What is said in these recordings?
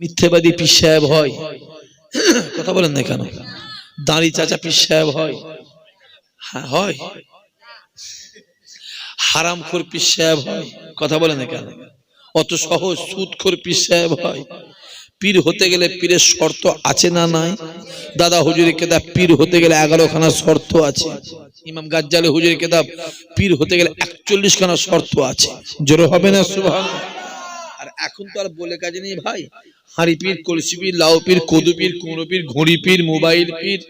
মিথ্যেবাদী পীর সাহেব হয়। কথা বলেন না কেন? দাঁড়ি চাচা পীর সাহেব হয়। হ্যাঁ হয়। হারামখোর পীর সাহেব হয়। কথা বলেন না কেন? অত সহজ সুদখোর পীর সাহেব হয়। পীর হতে গেলে পীরের শর্ত আছে না নাই? দাদা হুজুরি কেতাব, পীর হতে গেলে এগারো খানা শর্ত আছে। ইমাম গাজ্জালে হুজুরি কেতাব, পীর হতে গেলে একচল্লিশ খানা শর্ত আছে। জোরে হবে না সুভান আর এখন তো আর বলে কাজে নেই ভাই। হাঁড়ি পীর কলসি পীর লাউ পীর মোবাইল পীর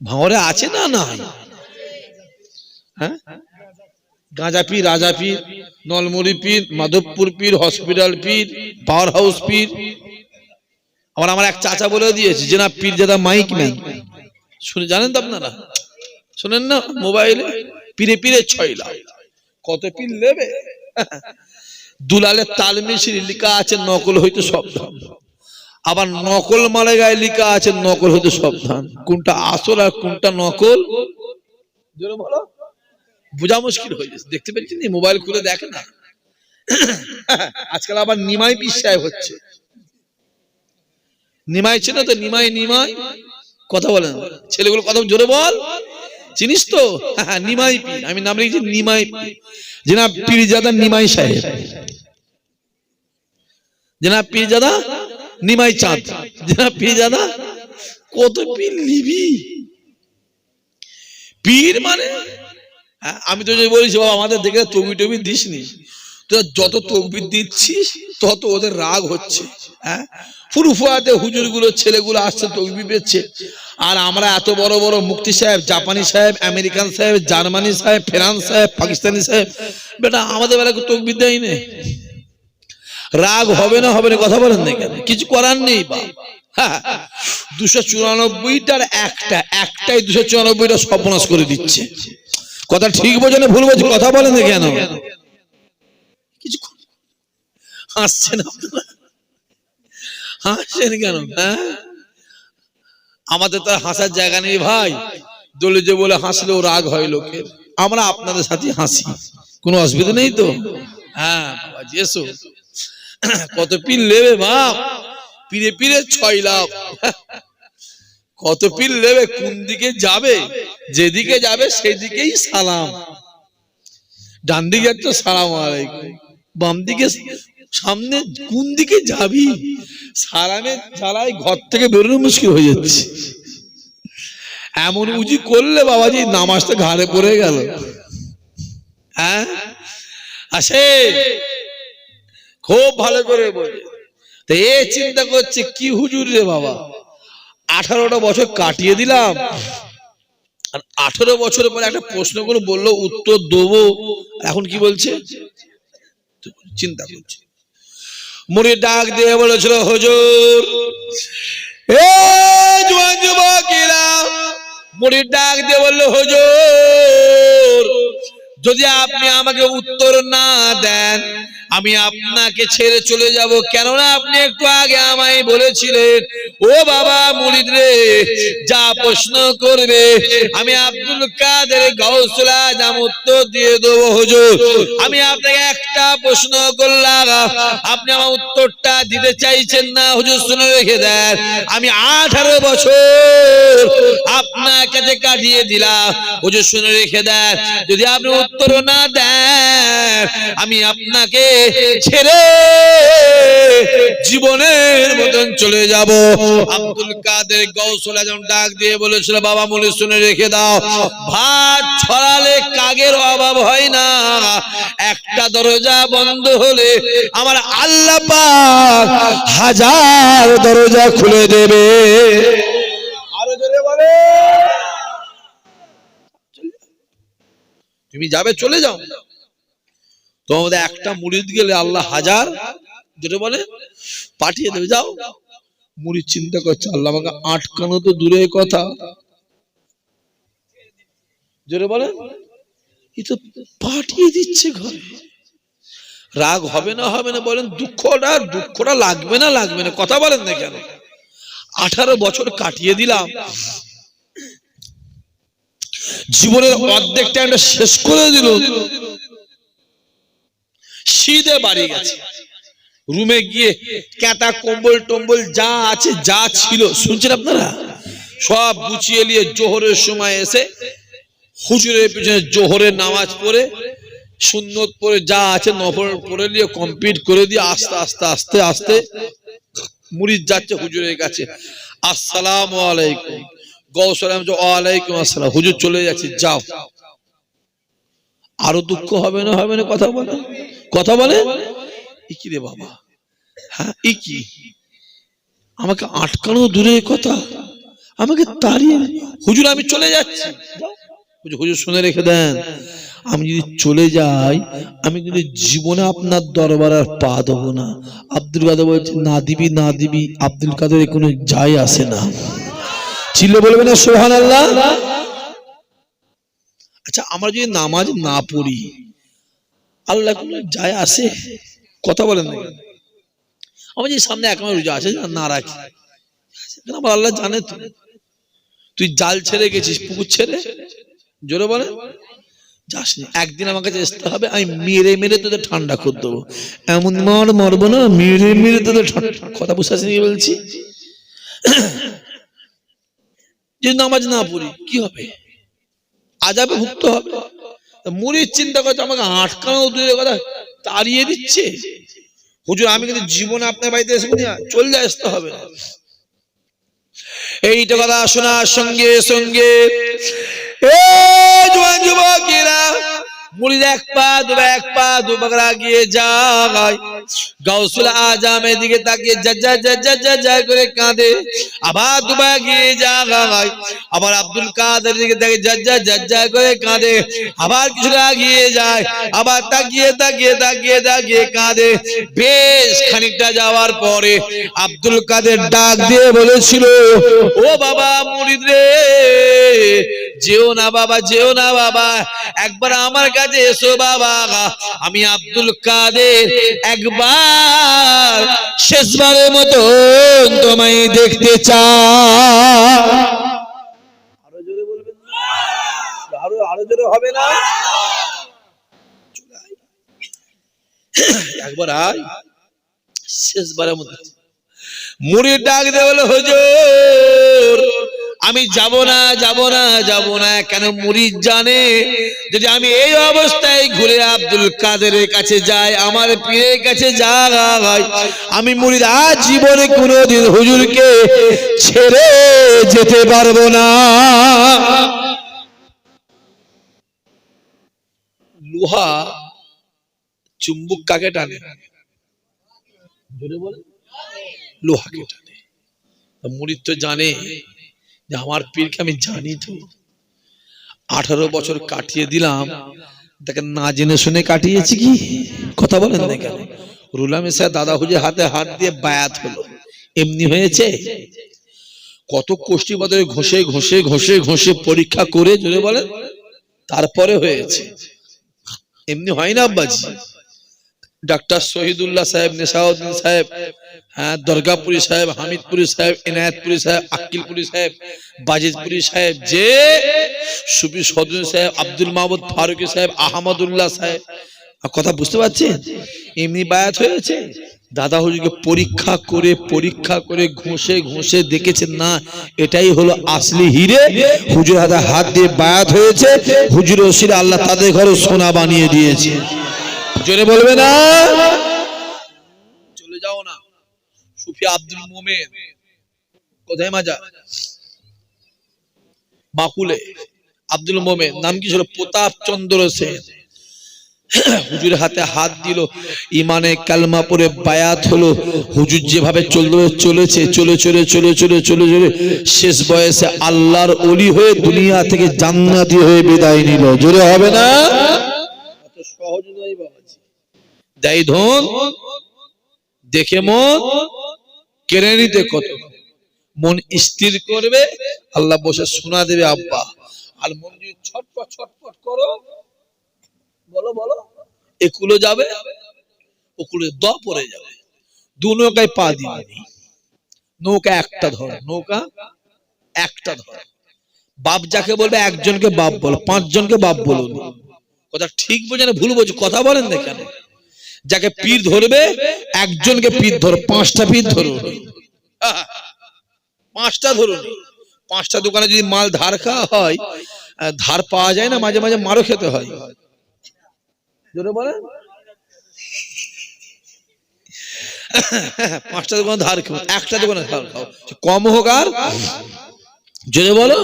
ভাঁড়ে আছে না না হ্যাঁ? গাঁজা পীর রাজা পীর নলমুড়ি পীর মাধবপুর পীর হসপিটাল পীর পাওয়ার হাউস পীর আবার আমার এক চাচা বলে দিয়েছে যে না, পীর দাদা মাইক ম্যান শুনে জানেন তো আপনারা? শোনেন না, মোবাইলে, পীরে পীরে ছয় লাখ কত পীর নেবে? দুলালের তাল মিশিয়ে লেখা আছে নকল হইতে সাবধান। আবার নকল মালে গায়ে লিখা আছে নকল হইতে সাবধান। কোনটা আসল আর কোনটা নকল? বোঝা মুশকিল হয়ে যাচ্ছে দেখতে পেয়েছেন নি মোবাইল খুলে দেখে না? আজকাল আবার নিমাই বিশ্বায় হচ্ছে। নিমাই ছিল তো, নিমাই নিমাই। কথা বলেন ছেলেগুলো কথা জোরে বল। চিনিস তো? হ্যাঁ, নিমাই পীর। আমি নাম রেখেছি নিমাই পীর। জেনা পীরজাদা নিমাই সাহেব। জেনা পীরজাদা নিমাই চাঁদ। জেনা পীরজাদা কত পীর নিবি? পীর মানে? হ্যাঁ, আমি তো যে বলেছি বাবা আমাদের দেখে টমি টবি দিস যত তকবির দিচ্ছিস, তত ওদের রাগ হচ্ছে হ্যাঁ? ফুরুফুয়াতে হুজুরগুলো ছেলেগুলো আসছে তকবি পেচ্ছে আর আমরা এত বড় বড় মুক্তি সাহেব, জাপানি সাহেব, আমেরিকান সাহেব, জার্মানি সাহেব, ফ্রান্স সাহেব, পাকিস্তানি সাহেব, বেটা আমাদের বেলা তকবির দেয় নেই রাগ হবে না হবে না কথা বলেন না কেন? কিছু করার নেই বা। হ্যাঁ দুশো চুরানব্বইটার একটা, একটাই দুশো চুরানব্বইটা সর্বনাশ করে দিচ্ছে। কথা ঠিক বোঝে ভুল বোঝে কথা বলেন না কেন? হাসছেন হাসছেন কেন হ্যাঁ? আমাদের তো হাসার জায়গা নেই ভাই। দলে যে বলে হাসলেও রাগ হয় লোকের। আমরা আপনাদের সাথে হাসি। কোনো অসুবিধা নেই তো? হ্যাঁ কত পিল নেবে বাপ পিড়ে পিড়ে ছয় লাভ। কত পিল নেবে, কোন দিকে যাবে? যেদিকে যাবে, সেদিকেই সালাম। ডান দিকে একটা সালাম আলাইকুম, বাম দিকে সামনে কোন দিকে যাবি? সালামের চালায় ঘর থেকে বেরোনো মুশকিল হয়ে যাচ্ছে। এমন উজি করলে বাবাজি, নামাজটা ঘাড়ে পড়ে গেল। হ্যাঁ? আসে। খুব ভালো করে বলে। তো এ চিন্তা করছে, কি হুজুর রে বাবা? আঠারোটা বছর কাটিয়ে দিলাম। আর আঠারো বছর পরে একটা প্রশ্ন করে বলল, উত্তর দেবো। এখন কি বলছে? চিন্তা করছে। মুড়ি ডাক দিয়ে বলেছিল, হজুর এ যুবকেরা মুড়ি ডাক দিয়ে বলল, হজুর, যদি আপনি আমাকে উত্তর না দেন আমি আপনাকে ছেড়ে চলে যাব। কেননা আপনি একটু আগে আমায় বলেছিলেন, ও বাবা মুরিদ রে, যা প্রশ্ন করবে, আমি আব্দুল কাদের গাউসুল আজম উত্তর দিয়ে দেবো হুজুর। আমি আপনাকে একটা প্রশ্ন করলাম, আপনি আমার উত্তরটা দিতে চাইছেন না হুজুর, শুনে রেখে দেন। আমি আঠারো বছর আপনার কাছে কাটিয়ে দিলাম। হুজুর, শুনে রেখে দেন। যদি আপনি উত্তর না দেন, আমি আপনাকে ছেড়ে জীবনের মতন চলে যাব। আব্দুল কাদের গৌসল আজম ডাক দিয়ে বলেছিল, বাবা, মনে শুনে রেখে দাও, ভাত ছড়ালে কাগের অভাব হয় না। একটা দরজা বন্ধ হলে আমার আল্লাহ পাক হাজার দরজা খুলে দেবে। আরও জোরে বলে। তুমি যাবে, চলে যাও। তোমাদের একটা মুরিদ গেলে আল্লাহ হাজার, যেটা বলে? পাঠিয়ে দেবে, যাও। মুড়ির চিন্তা করছে, আল্লাহ আমাকে আটকানো তো দূরের কথা। যেটা বলে? এই তো পাঠিয়ে দিচ্ছে ঘরে। রাগ হবে না হবে না বলেন, দুঃখটা দুঃখটা লাগবে না লাগবে না, কথা বলেন না কেন? আঠারো বছর কাটিয়ে দিলাম। জীবনের অর্ধেকটা শেষ করে দিল। শীতে বাড়ি গেছে। রুমে গিয়ে ক্যাতা, কম্বল, টম্বল যা আছে, যা ছিল, শুনছেন আপনারা? সব গুছিয়ে নিয়ে জোহরের সময় এসে হুজুরের পিছনে জোহরের নামাজ পড়ে, সুন্নত পরে যা আছে নফল পরে নিয়ে কমপ্লিট করে দিয়ে আস্তে আস্তে আস্তে আস্তে মুরিদ যাচ্ছে হুজুরের কাছে। আসসালামু আলাইকুম। গৌসালাম ওয়ালাইকুম আসসালাম। হুজুর চলে যাচ্ছে, যাও। আরও দুঃখ হবে না হবে না কথা বলে কথা বলে? ই কি রে বাবা। হ্যাঁ ই কি আমাকে আটকানো দূরে কথা। আমাকে তাড়িয়ে হুজুর, আমি চলে যাচ্ছি। হুজুর শুনে রেখে দেন। আমি যদি চলে যাই, আমি কিন্তু জীবনে আপনার দরবার আর পা দেবো না। আব্দুল কাদের বলছে, না দিবি না দিবি, আব্দুল কাদের কোনো যাই আসে না। ছিল বলবে না সোহান আল্লাহ আচ্ছা আমরা যদি নামাজ না পড়ি আল্লাহ যায় আসে, কথা বলেন না? আমার যদি সামনে এক মাস রোজা আছে না রাখি। আমার আল্লাহ জানে তো। তুই জাল ছেড়ে গেছিস, পুকুর ছেড়ে? জোরে বলে যাসনি। একদিন আমার কাছে আসতে হবে, আমি মেরে মেরে তোদের ঠান্ডা করে দেবো। এমন মার মারবো না, মেরে মেরে তোদের ঠান্ডা। কথা বুঝতে কি বলছি? যদি নামাজ না পড়ি, কি হবে? আজাবে ভুক্ত হবে। মুড়ির চিন্তা করছে আমাকে আটকানো দূরের কথা তাড়িয়ে দিচ্ছে। হুজুর আমি কিন্তু জীবন আপনার বাড়িতে এসে না, চলে আসতে হবে না। এইটা কথা শোনার সঙ্গে সঙ্গে যুবকেরা মুড়ির এক পা দু এক পা দু বাগড়া গিয়ে যায় গাউসুল আজামের দিকে তাকিয়ে যা যা যা যা যা যা করে কাঁদে। আবার দুবার গিয়ে যায় আবার আব্দুল কাদের দিকে তাকিয়ে যা যা যা যা করে কাঁদে। আবার কিছুটা গিয়ে যায়। আবার তাকিয়ে তাকিয়ে তাকিয়ে তাকিয়ে কাঁদে। বেশ খানিকটা যাওয়ার পরে আব্দুল কাদের ডাক দিয়ে বলেছিল, ও বাবা মুরিদ রে, যেও না বাবা, যেও না বাবা। একবার আমার কাছে এসো বাবা আমি আব্দুল কাদের, একবার শেষবারের মতো তোমায় দেখতে চাই। আরও জোরে বলবেন আরও আরও জোরে হবে না? একবার আয়, শেষবারের মতো। মুড়ির ডাক দে বলে, হুজুর, আমি যাব না যাব না যাব না। কেন মুরিদ জানে? যদি আমি এই অবস্থায় ঘুরে আব্দুল কাদেরের কাছে যাই, আমার পীরের কাছে যাই, আমি মুরিদ আজ জীবনে কোনোদিন হুজুরকে ছেড়ে যেতে পারব না। লোহা চুম্বুক কাকে টানে? জোরে বলে লোহাকে টানে? মুরিদ তো জানে যে আমার পীরকে আমি জানি তো। আঠারো বছর কাটিয়ে দিলাম, তাকে না জেনে শুনে কাটিয়েছি কি? কথা বলেন না কেন? রুলাম এসে দাদা হুজুর হাতে হাত দিয়ে বায়াত হলো। এমনি হয়েছে? কত কোষ্ঠী বদলে ঘষে ঘষে ঘষে ঘষে পরীক্ষা করে, জোরে বলেন, তারপরে হয়েছে। এমনি হয় না আব্বাজি? ডাক্তার শহীদুল্লাহ সাহেব, নেশাউদ্দিন সাহেব হ্যাঁ দরগাপুরি সাহেব, হামিদপুরি সাহেব এনায়েতপুরি সাহেব আকিলপুরি সাহেব বাজিদপুরি সাহেব, যে সুবি সদুন সাহেব, আব্দুল মাহমুদ ফারুকি সাহেব, আহমদুল্লাহ সাহেব। কথা বুঝতে পারছেন? এমনি বায়াত হয়েছে? দাদা হুজুরকে পরীক্ষা করে পরীক্ষা করে ঘষে ঘষে দেখেছেন না? এটাই হলো আসলি হিরে। হুজুর হাতে হাত দিয়ে বায়াত হয়েছে। হুজুর ওসির আল্লাহ তাদের ঘরে সোনা বানিয়ে দিয়েছে। জোরে বলবে না? চলে যাও না। সুফি আব্দুল মোমেন। কোথায় মাজা? বাকুলে। আব্দুল মোমেন। নাম কি ছিল? প্রতাপ চন্দ্র সেন। হুজুর হাতে হাত দিল। ইমানে কালমা পরে বায়াত হলো। হুজুর যেভাবে চলবে চলেছে, চলে চলে চলে চলে চলে চলে, শেষ বয়সে আল্লাহর অলি হয়ে দুনিয়া থেকে জান্নাতি হয়ে বিদায় নিল। জোরে হবে না? সহজ নয় বাবাজি দেয় ধন, দেখে মন, কেড়ে নিতে কত? মন স্থির করবে, আল্লাহ বসে শোনা দেবে, আব্বা। আর মন যদি ছটপট ছটপট করো, বলো বলো একুলো যাবে ওকুলে দ যাবে। দু নৌকায় পা নৌকা একটা ধর, নৌকা একটা ধর। বাপ যাকে বলবে, একজনকে বাপ বলো, পাঁচজনকে বাপ বলো কথা ঠিক বোঝে না ভুল বোঝো কথা বলেন না কেন? যাকে পীর ধরবে, একজনকে পীর ধর, পাঁচটা পীর ধরো। পাঁচটা ধরুন পাঁচটা দোকানে যদি মাল ধার খাওয়া হয় ধার পাওয়া যায় না, মাঝে মাঝে মারও খেতে হয়। জোরে বলেন। পাঁচটা দোকানে ধার খাও, একটা দোকানে ধার খাও কম হোক আর। জোরে বলো।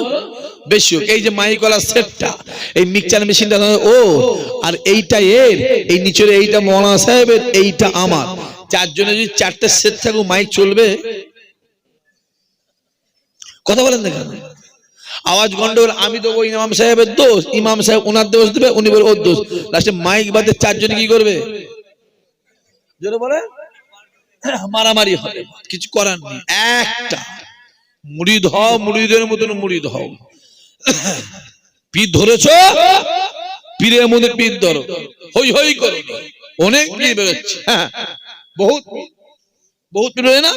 বেশি হোক। এই যে মাইকলা সেটটা এই মিক্সচার মেশিনটা ও আর এইটা এর এই নিচের এইটা মৌলানা সাহেবের এইটা আমার। চারজনে যদি চারটে সেট থাকুক মাইক চলবে। কথা বলেন না কেন? আওয়াজ গন্ডগোল আমি দেবো ইমাম সাহেবের দোষ ইমাম সাহেব ওনার দোষ দেবে উনি বলে ওর দোষ। লাস্টে মাইক বাদে চারজনে কি করবে? জোরে বলে মারামারি হবে। কিছু করার নেই। একটা। মুড়িদ হও মুড়িদের মতন মুড়ি হও। পীর ধরেছ? পীরের মধ্যে পীর ধরো। হই হই করো। অনেক পীর বেরোচ্ছে। হ্যাঁ বহুত বহুত পীর হয় না?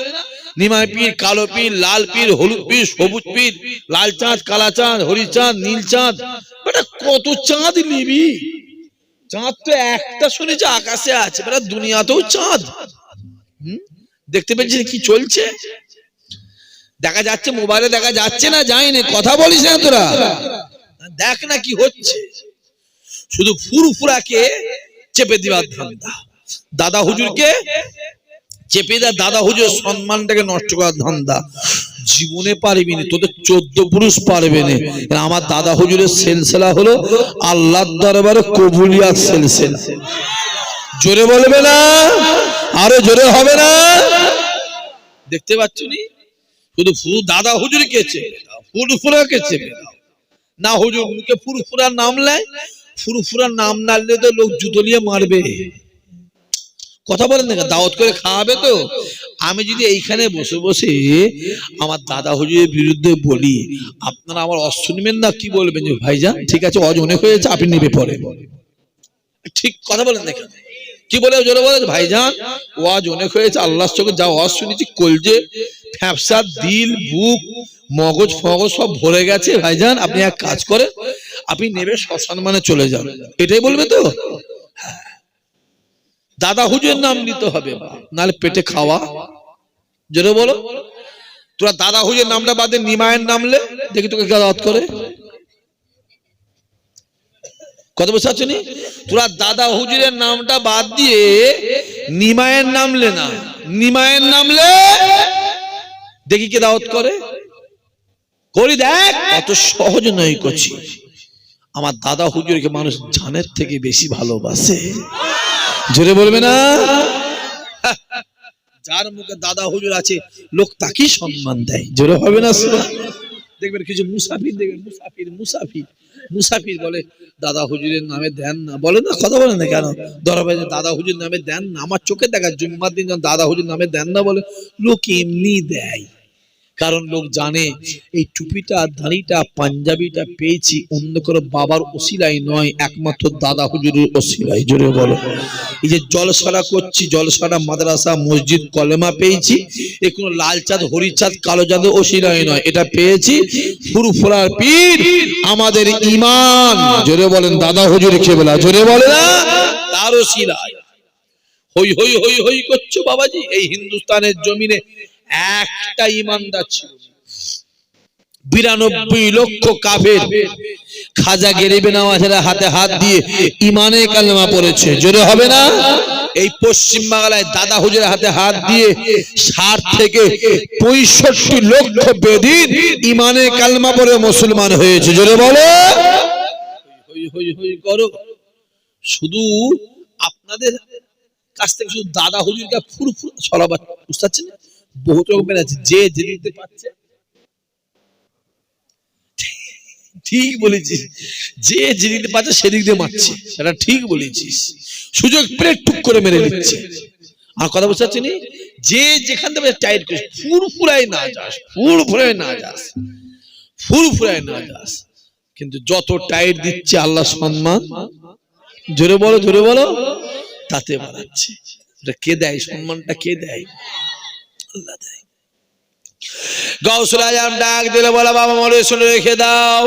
নিমাই পীর, কালো পীর, লাল পীর, হলুদ পীর, সবুজ পীর, লাল চাঁদ, কালা চাঁদ হরি চাঁদ, নীল চাঁদ। বেটা, কত চাঁদ নিবি? চাঁদ তো একটা শুনেছি, আকাশে আছে। বেটা, দুনিয়াতেও চাঁদ। হুম? দেখতে পেয়েছিস কি চলছে? দেখা যাচ্ছে, মোবাইলে দেখা যাচ্ছে না, যায়নি। কথা বলিস না তোরা। দেখ না কি হচ্ছে। শুধু ফুরফুরাকে চেপে দিবার ধান্দা। দাদা হুজুরকে চেপে দেয় দাদা হুজুর সম্মানটাকে নষ্ট করার ধান্দা। জীবনে পারবি না, তোদের চোদ্দ পুরুষ পারবে না। আমার দাদা হুজুরের সেলসেলা হলো আল্লাহর দরবারে কবুলিয়াত সেলসেলা। জোরে বলবে না? আরও জোরে হবে না? দেখতে পাচ্ছ নি? শুধু ফুরু দাদা হুজুর কে চেপে দাও ফুরফুরা কে চেপে দাও না হুজুর, মুখে ফুরফুরা নাম লাই ফুরফুরা নাম নাড়লে তো লোক জুতো নিয়ে মারবে। কথা বলেন না দাওয়াত করে খাওয়াবে তো। আমি যদি এইখানে বসে বসে আমার দাদা হুজুরের বিরুদ্ধে বলি, আপনারা আমার অস শুনবেন না? কি বলবেন? যে ভাইজান, ঠিক আছে, অজ অনেক হয়েছে আপনি নেবে পরে। ঠিক কথা বলেন দেখেন কি বলে জোরে বলে? ভাইজান, ওয়াজ অনেক হয়েছে, আল্লাহর চোখে যা ওয়াজ শুনেছি, কলজে ফ্যাপসা, দিল, বুক, মগজ, ফগজ সব ভরে গেছে। ভাইজান, আপনি এক কাজ করে আপনি নেবে মানে চলে যান। এটাই বলবে তো? দাদা হুজুরের নাম নিতে হবে, নাহলে পেটে খাওয়া। জোরে বলো। তোরা দাদা হুজুরের নামটা বাদে নিমায়ের নামলে দেখি তোকে কে দাওয়াত করে। কত বছর আছে নি? তোরা দাদা হুজুরের নামটা বাদ দিয়ে নিমায়ের নামলে না। নিমায়ের নামলে দেখি কে দাওয়াত করে। করি দেখ অত সহজ নয় করছি আমার দাদা হুজুরকে মানুষ জানের থেকে বেশি ভালোবাসে। জোরে বলবে না? যার মুখে দাদা হুজুর আছে, লোক তাকেই সম্মান দেয়। জোরে হবে না? দেখবেন কিছু মুসাফির, দেখবেন মুসাফির মুসাফির। মুসাফির বলে, দাদা হুজুরের নামে দেন না। বলে না, কথা বলে না কেন? দরবারে দাদা হুজুর নামে দেন না, আমার চোখে দেখা জুম্মার দিন যখন দাদা হুজুর নামে দেন না বলে। লোক এমনি দেয়। কারণ লোক জানে, এই টুপিটা, দাড়িটা, পাঞ্জাবিটা পেয়েছি, অন্য কোনো বাবার ওসিলাই নয়, একমাত্র দাদা হুজুরের ওসিলাই জোরে বলো। এই যে জলসারা করছি জলসারা মাদ্রাসা, মসজিদ, কলেমা পেয়েছি, এ কোনো লাল চাঁদ হরিচাঁদ কালো চাঁদ ওসিলাই নয়, এটা পেয়েছি। ফুরফুরার পীর আমাদের ইমান জোরে বলেন, দাদা হুজুর কেবলা জোরে বলে না? তার ওসিলাই হই হই হই হই করছ বাবাজি, এই হিন্দুস্তানের জমিনে একটা ইমানদার ছিল বিরানব্বই লক্ষ কাফের খাজা গেরিবে নামাজের হাতে হাত দিয়ে ইমানে কালেমা পড়েছে। জোরে হবে না? এই পশ্চিম বাংলায় দাদা হুজুরের হাতে হাত দিয়ে ষাট থেকে পঁয়ষট্টি লক্ষ বেদিন ইমানে কালমা পড়ে মুসলমান হয়েছে। জোরে বলো। করো। শুধু আপনাদের কাছ থেকে শুধু দাদা হুজুরকে ফুরফুর সরাবার বুঝতে পারছেন? বহুত রকমের আছে, যে যে দিতে পারছে। ঠিক বলেছিস, যে যে দিতে পারছে সেদিক দিয়ে মারছে, সেটা ঠিক বলেছিস। সুযোগ পেলে টুক করে মেরে দিচ্ছে। আর কথা বুঝতে পারছি? যে যেখান থেকে টাইট করিস ফুরফুরায় না যাস ফুরফুরায় না যাস ফুরফুরায় না যাস। কিন্তু যত টাইট দিচ্ছে, আল্লাহ সম্মান। জোরে বলো জোরে বলো। তাতে বাড়াচ্ছে। এটা কে দেয়? সম্মানটা কে দেয়? ডাক দিলে, বলা বাবা শুনে রেখে দাও।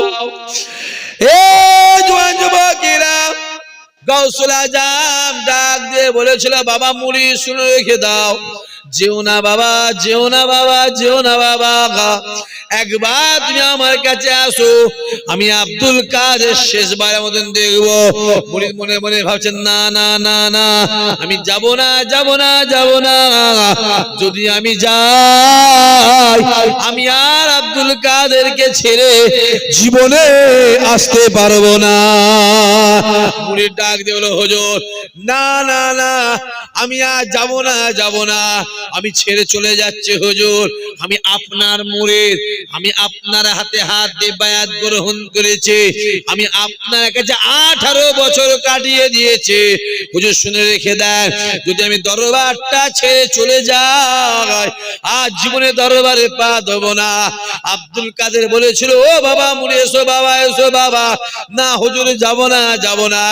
ডাক দিয়ে বলেছিল, বাবা মুড়ি শুনে রেখে দাও। যেও না বাবা, যেও না বাবা, যেও না বাবা একবার তুমি আমার কাছে আসো, আমি আব্দুল কাদের শেষবারের মতন দেখব। মুড়িদ মনে মনে ভাবছেন, না না না না, আমি যাব না যাব না যাব না। যদি আমি যাই, আমি আর আব্দুল কাদেরকে ছেড়ে জীবনে আসতে পারব না। মুড়ির ডাক দিয়ে বলো হজুর না না না আমি আর যাব না যাব না। আমি ছেড়ে চলে যাচ্ছি, হুজুর। আমি আপনার মুরিদ আমি আপনার হাতে হাত দিয়ে বায়াত গ্রহণ করেছি। আমি আপনার কাছে আঠারো বছর কাটিয়ে দিয়েছি। হুজুর, শুনে রেখে দেন, যদি আমি দরবারটা ছেড়ে চলে যাই আজ জীবনে দরবারে পা দেবো না। আব্দুল কাদের বলেছিল, ও বাবা, মুড়ি এসো, বাবা এসো, বাবা। না, হুজুর, যাব না যাব না।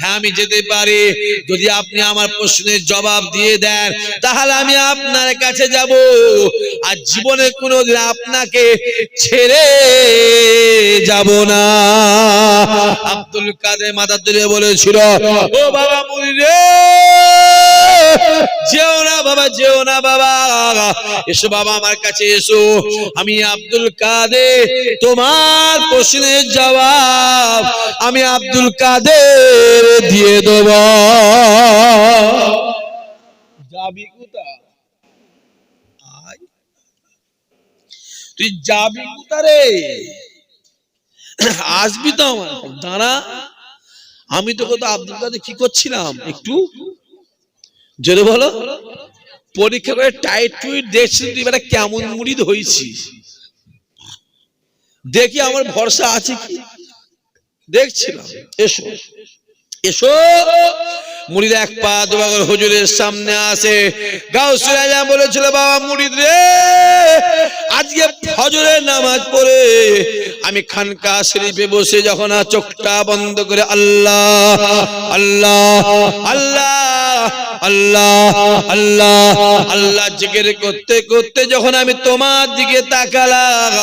হ্যাঁ আমি যেতে পারি। যদি আপনি আমার প্রশ্নের জবাব দিয়ে দেন, তাহলে আমি আপনার কাছে যাব আর জীবনে কোনোদিন আপনাকে ছেড়ে যাব না। আব্দুল কাদের মাথা তুলে বলেছিল, ও বাবা মুড়ি রে, যেও না বাবা, যেও না বাবা। এসো বাবা আমার কাছে এসো, আমি আব্দুল কাদের, তোমার প্রশ্নের জবাব আমি আব্দুল কাদের দিয়ে দেব। যাবি কোথা আয়। যাবি কোথা আসবি তো আমার। দাঁড়া, আমি তো কত আব্দুল কাদের কি করছিলাম? একটু জোরে বলো। পরীক্ষা করে টাইট টুইট দেখছি তুই এবারে কেমন মুড়ি হয়েছিস দেখি আমার ভরসা আছে কি? দেখছিলাম। এসো এসো। মুড়িদ এক পা দোয়া করে হুজুরের সামনে আসে গাউসুল আজম বলেছিল, বাবা মুড়িদ রে, আজকে ফজরের নামাজ পড়ে। আমি খানকা শরীফে বসে যখন চোখটা বন্ধ করে আল্লাহ আল্লাহ আল্লাহ আল্লাহ আল্লাহ আল্লাহ জিকির করতে করতে যখন আমি তোমার দিকে তাকালাম,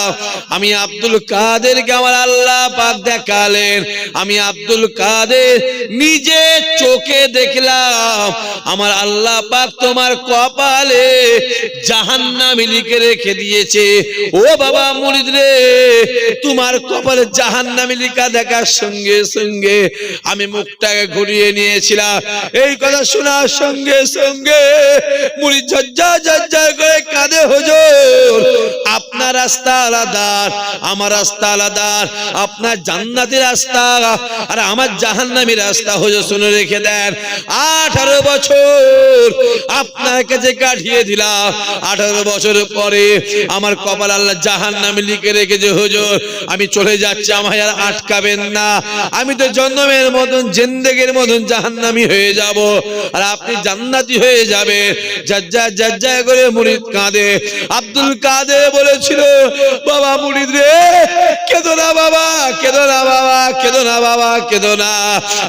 আমি আব্দুল কাদেরকে আমার আল্লাহ পাক দেখালেন। আমি আব্দুল কাদের নিজে চোখে দেখলাম, আমার আল্লাহ পাক তোমার কপালে জাহান্নামী লিখে রেখে দিয়েছে। ও বাবা মুরিদ রে, তোমার কপালে জাহান্নামী লিখা দেখার সঙ্গে সঙ্গে আমি মুখটাকে ঘুরিয়ে নিয়েছিলাম। এই কথা শোনার সঙ্গে সঙ্গে। মুড়ি ঝজ্জা ঝজ্জা করে কাঁদে হুজুর। আপনার রাস্তা আলাদা, আমার রাস্তা আলাদা, আপনার জান্নাতি রাস্তা, আর আমার জাহান্নামী রাস্তা হুজুর, শুনে রেখে দেন। আঠারো বছর আপনার কাছে কাটিয়ে দিলাম, আঠারো বছর পরে আমার কপাল আল্লাহ জাহান্নামী লিখে রেখেছে হুজুর। আমি চলে যাচ্ছি, আমায় আর আটকাবেন না। আমি তো জন্মের মতন, জেন্দেগের মতন জাহান্নামী হয়ে যাব। আর আপনি জান্নাতি হয়ে যাবে জাজ্জা জাজ্জা করে মুরিদ কাঁদে। আব্দুল কাদের বলেছিল, বাবা মুরিদ রে, কেদো না বাবা, কেদো না বাবা, কেদো না বাবা, কেদো না।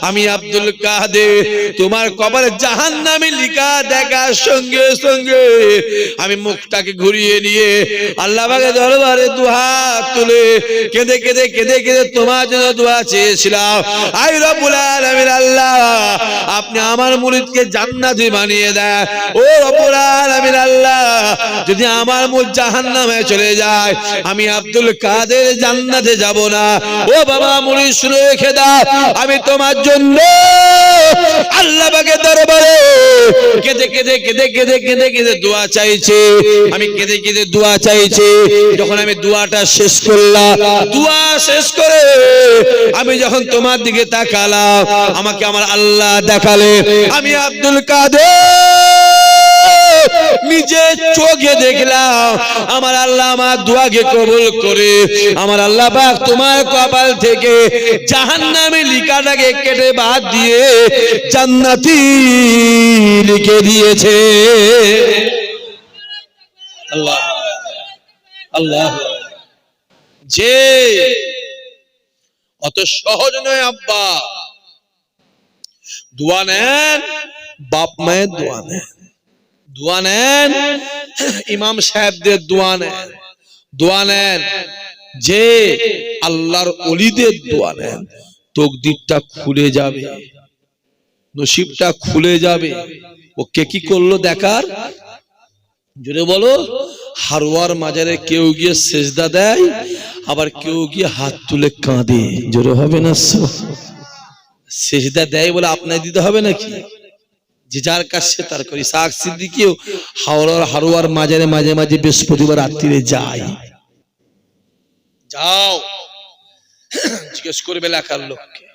আমি আব্দুল কাদের, তোমার কবরে জাহান্নামী লিখা দেখার সঙ্গে সঙ্গে আমি মুখটাকে ঘুরিয়ে নিয়ে আল্লাহ পাকের দরবারে দুহাত তুলে কেঁদে কেঁদে কেঁদে কেঁদে তোমার জন্য দোয়া চেয়েছিলাম। আই রব্বুল আলামিন আল্লাহ, আপনি আমার মুরিদকে জান্নাতি বানিয়ে দেয়। ও অপরাধ আমি আল্লাহ, যদি আমার মুখ জাহান্নামে চলে যায়, আমি আব্দুল কাদের জান্নাতে যাব না। ও বাবা, মুড়ি শুনে রেখে দাও, আমি তোমার জন্য আল্লাহ বাগে দরবারে কেঁদে কেঁদে কেঁদে কেঁদে কেঁদে কেঁদে দোয়া চাইছে। আমি কেঁদে কেঁদে দোয়া চাইছি। যখন আমি দোয়াটা শেষ করলাম, দোয়া শেষ করে আমি যখন তোমার দিকে তাকালাম, আমাকে আমার আল্লাহ দেখালে, আমি আব্দুল কাদের নিজে চোখে দেখলাম। আমার আল্লাহ আমার দোয়াকে কবুল করে। আমার আল্লাহ পাক তোমার কপাল থেকে জাহান্নামে লিখাটাকে কেটে বাদ দিয়ে জান্নাতি লিখে দিয়েছে। আল্লাহ। আল্লাহ। যে অত সহজ নয় আব্বা। দোয়া নেন, বাপ মায়ের দোয়া নেন। দোয়া নেন। ইমাম সাহেবদের দোয়া নেন। দোয়া নেন। যে আল্লাহর অলিদের দোয়া নেন। তকদিরটা খুলে যাবে। নসিবটা খুলে যাবে। ও কে কি করল দেখার? জোরে বলো। হারোয়ার মাজারে কেউ গিয়ে সেজদা দেয়, আবার কেউ গিয়ে হাত তুলে কাঁদে। জোরে হবে না? সেজদা দেয় বলে আপনার দিতে হবে নাকি? যে যার কাছে তার করি। শাক সিদ্দিকিও হাওড়ার হারোয়ার মাঝারে মাঝে মাঝে বৃহস্পতিবার রাত্রিরে যায়। যাও। জিজ্ঞেস করবে এলাকার লোককে।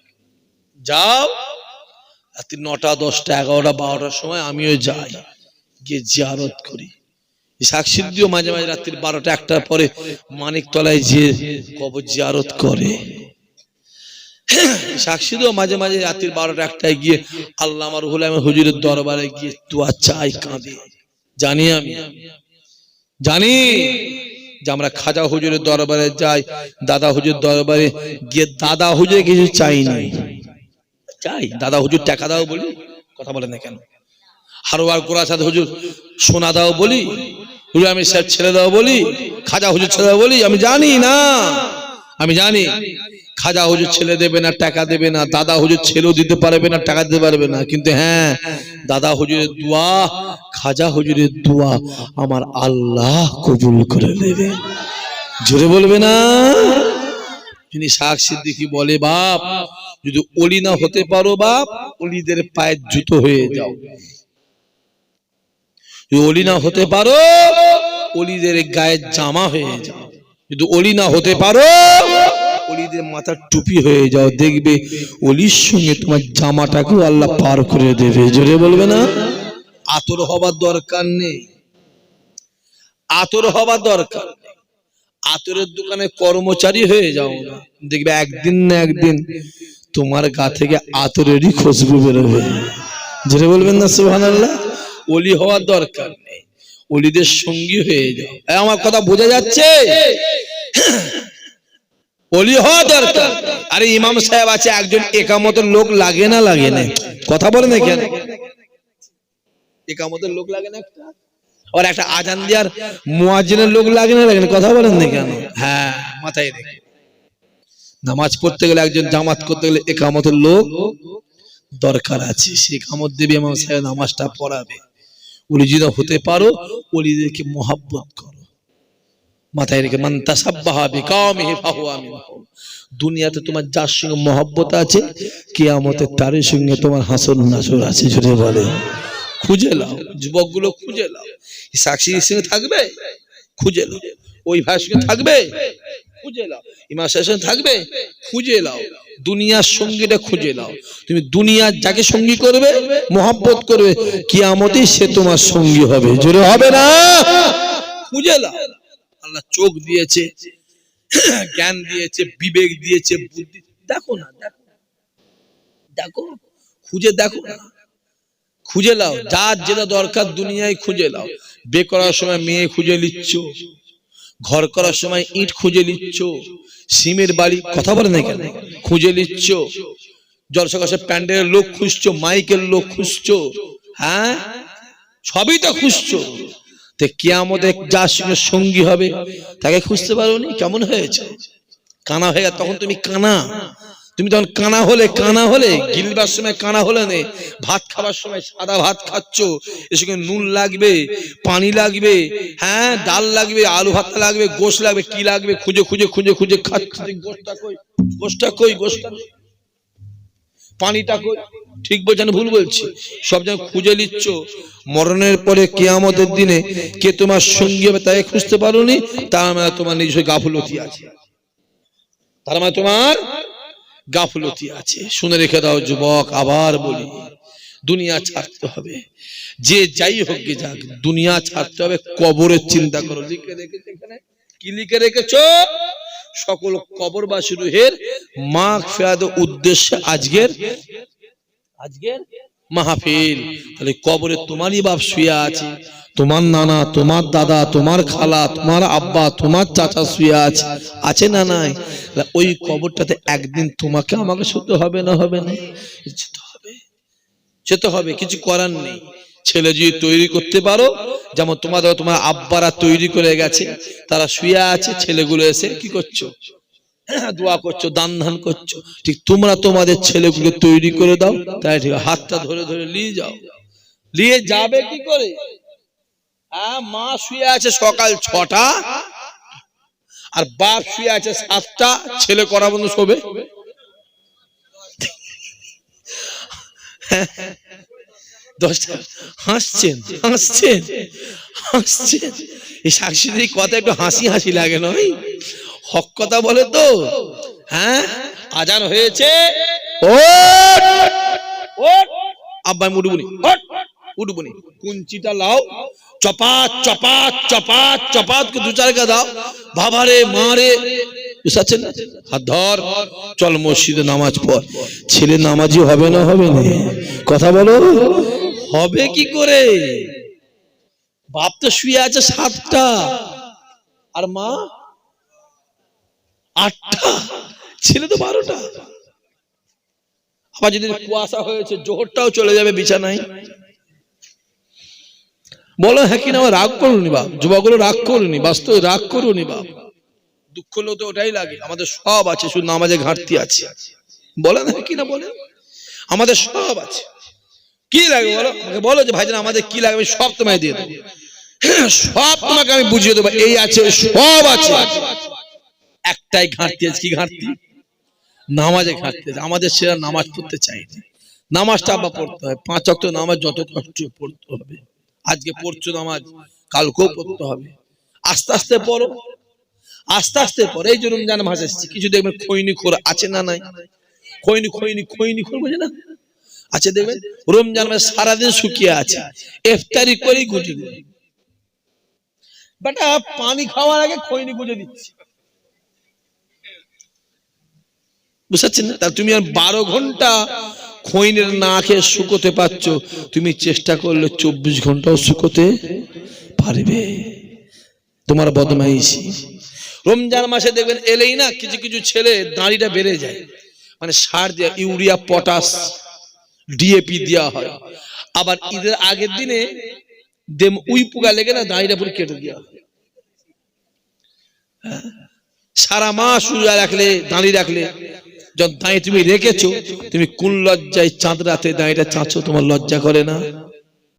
যাও। রাত্রি নটা, দশটা, এগারোটা, বারোটার সময় আমিও যাই। গিয়ে জিয়ারত করি। শাক সিদ্ধিও মাঝে মাঝে রাত্রি বারোটা, একটার পরে মানিকতলায় যে কবর জিয়ারত করে। সাক্ষীদেও মাঝে মাঝে রাত্রির বারোটা একটায় গিয়ে আল্লাহ আমার হুলাম হুজুরের দরবারে গিয়ে তুয়া চাই, কাঁদে। জানি আমি। জানি যে আমরা খাজা হুজুরের দরবারে যাই, দাদা হুজুর দরবারে গিয়ে দাদা হুজুরে কিছু চাই নাই। চাই। দাদা হুজুর টাকা দাও বলি, কথা বলে না কেন? হারোয়ার সাথে হুজুর সোনা দাও বলি হুজুর আমি স্যার ছেড়ে দাও বলি, খাজা হুজুর ছেড়ে দাও বলি, আমি জানি না। আমি জানি। খাজা হুজুর ছেলে দেবে না, টাকা দেবে না, দাদা হুজুর ছেলেও দিতে পারবে না, টাকা দিতে পারবে না। কিন্তু হ্যাঁ দাদা হুজুরের দোয়া, খাজা হুজুরের দোয়া আমার আল্লাহ কবুল করে দেবে জোরে বলবে না? যিনি শাক সিদ্দিকি বলে, বাপ, যদি অলি না হতে পারো বাপ, অলিদের পায়ের জুতো হয়ে যাও। যদি অলি না হতে পারো, অলিদের গায়ের জামা হয়ে যাও। যদি অলি না হতে পারো অলিদের মাথার টুপি হয়ে যাও, দেখবে অলির সঙ্গে তোমার জামাটাকেও আল্লাহ পার করে দেবে। জোরে বলবে না? আতর হবার দরকার নেই। আতর হবার দরকার। আতরের দোকানে কর্মচারী হয়ে যাও না। দেখবে একদিন না একদিন তোমার গা থেকে আতরেরই খুশবু বেরোবে। যেটা বলবেন না সুহান আল্লাহ অলি হওয়ার দরকার নেই। অলিদের সঙ্গী হয়ে যাও। আমার কথা বোঝা যাচ্ছে? অলি হওয়া দরকার। আরে ইমাম সাহেব আছে, একজন একামতের লোক লাগে না লাগে না? কথা বলে না কেন? একামতের লোক লাগে না একটা? একটা আজান লোক লাগে না, লাগে কথা বলেন না কেন? হ্যাঁ মাথায় রেখে। নামাজ পড়তে গেলে একজন, জামাত করতে গেলে একামতের লোক দরকার আছে। সে কামত দেবে, ইমাম সাহেব নামাজটা পড়াবে। যদি হতে পারো ওলিদেরকে মোহাব্বত করো। মাথায় রেখে, মান তাসাব্বাহা বিকামিহি ফাহুয়া মিনহুম। দুনিয়াতে তোমার যার সঙ্গে মহব্বত আছে কিয়ামতে তারই সঙ্গে তোমার হাসর নাসর আছে জুড়ে বলে। খুঁজে লাও, যুবকগুলো খুঁজে লাও। এই সাক্ষীর সঙ্গে থাকবে? খুঁজে লাও। ওই ভাইয়ের সঙ্গে থাকবে? খুঁজে লাও। ইমাম সাহেবের সঙ্গে থাকবে? খুঁজে লাও। দুনিয়ার সঙ্গীটা খুঁজে লাও। তুমি দুনিয়ার যাকে সঙ্গী করবে, মহব্বত করবে কিয়ামতে সে তোমার সঙ্গী হবে। জোরে হবে না? খুঁজে লাও। আল্লাহ চোখ দিয়েছে, জ্ঞান দিয়েছে, বিবেক দিয়েছে, বুদ্ধি। দেখো না, দেখো। দেখো, খুঁজে দেখো না। খুঁজে লাও, যার যেটা দরকার দুনিয়ায় খুঁজে লাও। বে করার সময় মেয়ে খুঁজে নিচ্ছ, ঘর করার সময় ইট খুঁজে নিচ্ছ, সিমের বাড়ি কথা বলে না কেন? খুঁজে নিচ্ছ জলসকাশে প্যান্ডেলের লোক খুঁজছো, মাইকের লোক খুঁজছো হ্যাঁ? সবই তো খুঁজছো। তে কিয়ামতে যার সঙ্গে সঙ্গী হবে, তাকে খুঁজতে পারোনি? কেমন হয়েছে? কানা হয়ে গেছে তখন তুমি কানা। তুমি তখন কানা হলে কানা হলে, গিলবার সময় কানা হলে নে। ভাত খাবার সময় সাদা ভাত খাচ্ছ এর সঙ্গে নুন লাগবে, পানি লাগবে হ্যাঁ ডাল লাগবে, আলু ভাত লাগবে, গোশ লাগবে, কি লাগবে, খুঁজে খুঁজে খুঁজে খুঁজে, খাচ্ছ গোষ্ঠটা কই? গোষ্ঠটা কই গোষ্ঠটা পানিটা ঠিক বলছেন ভুল বলছি। সব যেন খুঁজে নিচ্ছ। মরণের পরে কে কেয়ামতের দিনে কে তোমার সঙ্গী হবে তাই খুঁজতে পারোনি? তার মানে তোমার নিজস্ব গাফলতি আছে। তার মানে তোমার গাফলতি আছে। শুনে রেখে দাও, যুবক, আবার বলি, দুনিয়া ছাড়তে হবে। যে যাই হোক গে যাক, দুনিয়া ছাড়তে হবে, কবরের চিন্তা করো। লিখে রেখেছে এখানে? কি লিখে রেখেছো? সকল কবরবাসী রুহের মাখ ফেরাদ উদ্দেশ্যে আজকের আজকের মাহফিল। তাহলে কবরে তোমারই বাপ শুয়ে আছে তোমার নানা তোমার দাদা তোমার খালা তোমার আব্বা তোমার চাচা শুয়ে আছে আছে না নাই? ওই কবরটাতে একদিন তোমাকে আমাকে শুতে হবে না হবে না? যেতে হবে। যেতে হবে কিছু করার নেই। ছেলে যদি তৈরি করতে পারো, যেমন তোমাদের তোমার আব্বারা তৈরি করে গেছে, তারা শুয়ে আছে, ছেলেগুলো এসে কি করছ? দোয়া করছ, দান ধান করছ। ঠিক তোমরা তোমাদের ছেলেগুলোকে তৈরি করে দাও, তাই ঠিক হাতটা ধরে ধরে নিয়ে যাও। নিয়ে যাবে কি করে? হ্যাঁ মা শুয়ে আছে সকাল ছটা, আর বাপ শুয়ে আছে সাতটা, ছেলে করা বন্ধু শোবে? দশটা হাসছেন হাসছেন হাসছেন। এই সাক্ষীদের কথা একটু হাসি হাসি লাগে নয় হক কথা বলে তো। হ্যাঁ? আজান হয়েছে! আব্বাই ওঠ! উঠবুনি কুঞ্চিটা লাও। চপাত চপাত চপাত চপাত কে দু চারকা দাও। বাবারে, মারে। বুঝতে পারছেন না? হাত ধর। চল মসজিদে নামাজ পড়। ছেলে নামাজি হবে না হবে না? কথা বলো। হবে কি করে? বাপ তো শুয়ে আছে সাতটা। আর মা? আটটা। ছেলে তো বারোটা। আবার যদি কুয়াশা হয়েছে, জোহরটাও চলে যাবে বিছানায়। বলো হ্যাঁ কিনা রাগ করুনি বাপ। যুবকগুলো রাগ করুনি বাস্তবে রাগ করুনি বাপ। দুঃখ হলেও তো ওটাই লাগে। আমাদের সব আছে, শুধু নামাজে ঘাটতি আছে। বলেন হ্যাঁ কিনা বলেন? আমাদের সব আছে। কি লাগে বলো? আমাকে বলো যে ভাইজান আমাদের কি লাগবে? সব তোমায় দিয়ে দেবো। হ্যাঁ, সব তোমাকে আমি বুঝিয়ে দেবো। এই আছে সব আছে। একটাই ঘাটতি আছে কি ঘাটতি? নামাজে ঘাটতি আছে। আমাদের সেরা নামাজ পড়তে চাই না। নামাজটা আবার পড়তে হয়। পাঁচ অক্ট নামাজ যত কষ্ট পড়তে হবে। আজকে পড়ছো নামাজ কালকেও পড়তে হবে। আস্তে আস্তে পড়ো। আস্তে আস্তে পড়ো। এই যে রমজান মাস এসছে। কিছু দেখবেন খৈনি খোর আছে না নাই? খৈনি খৈনি খৈনি খোর বোঝে না? আছে দেখবেন? রমজান মাস সারাদিন শুকিয়ে আছে। ইফতারি করেই গুটি বেটা, পানি খাওয়ার আগে খৈনি গুজে দিচ্ছে। বুঝতে পারছেন না তুমি আর বারো ঘণ্টা খৈনের না খেয়ে শুকোতে পারছ, তুমি চেষ্টা করলে চব্বিশ ঘন্টাও শুকোতে পারবে। তোমার বদমাইশি। রমজান মাসে দেখবেন এলেই না কিছু কিছু ছেলে দাঁড়িটা বেড়ে যায়। মানে সার দেওয়া ইউরিয়া, পটাশ ডিএপি দেওয়া হয়। আবার ঈদের আগের দিনে দেম উই পোকা লেগে না দাঁড়িটা পুরো কেটে দেওয়া হয়। হ্যাঁ? সারা মাস রোজা রাখলে দাঁড়িয়ে রাখলে, যখন দাঁড়িয়ে তুমি রেখেছো, তুমি কোন লজ্জায় চাঁদ রাতে দাঁড়িয়ে চাঁচো তোমার লজ্জা করে না?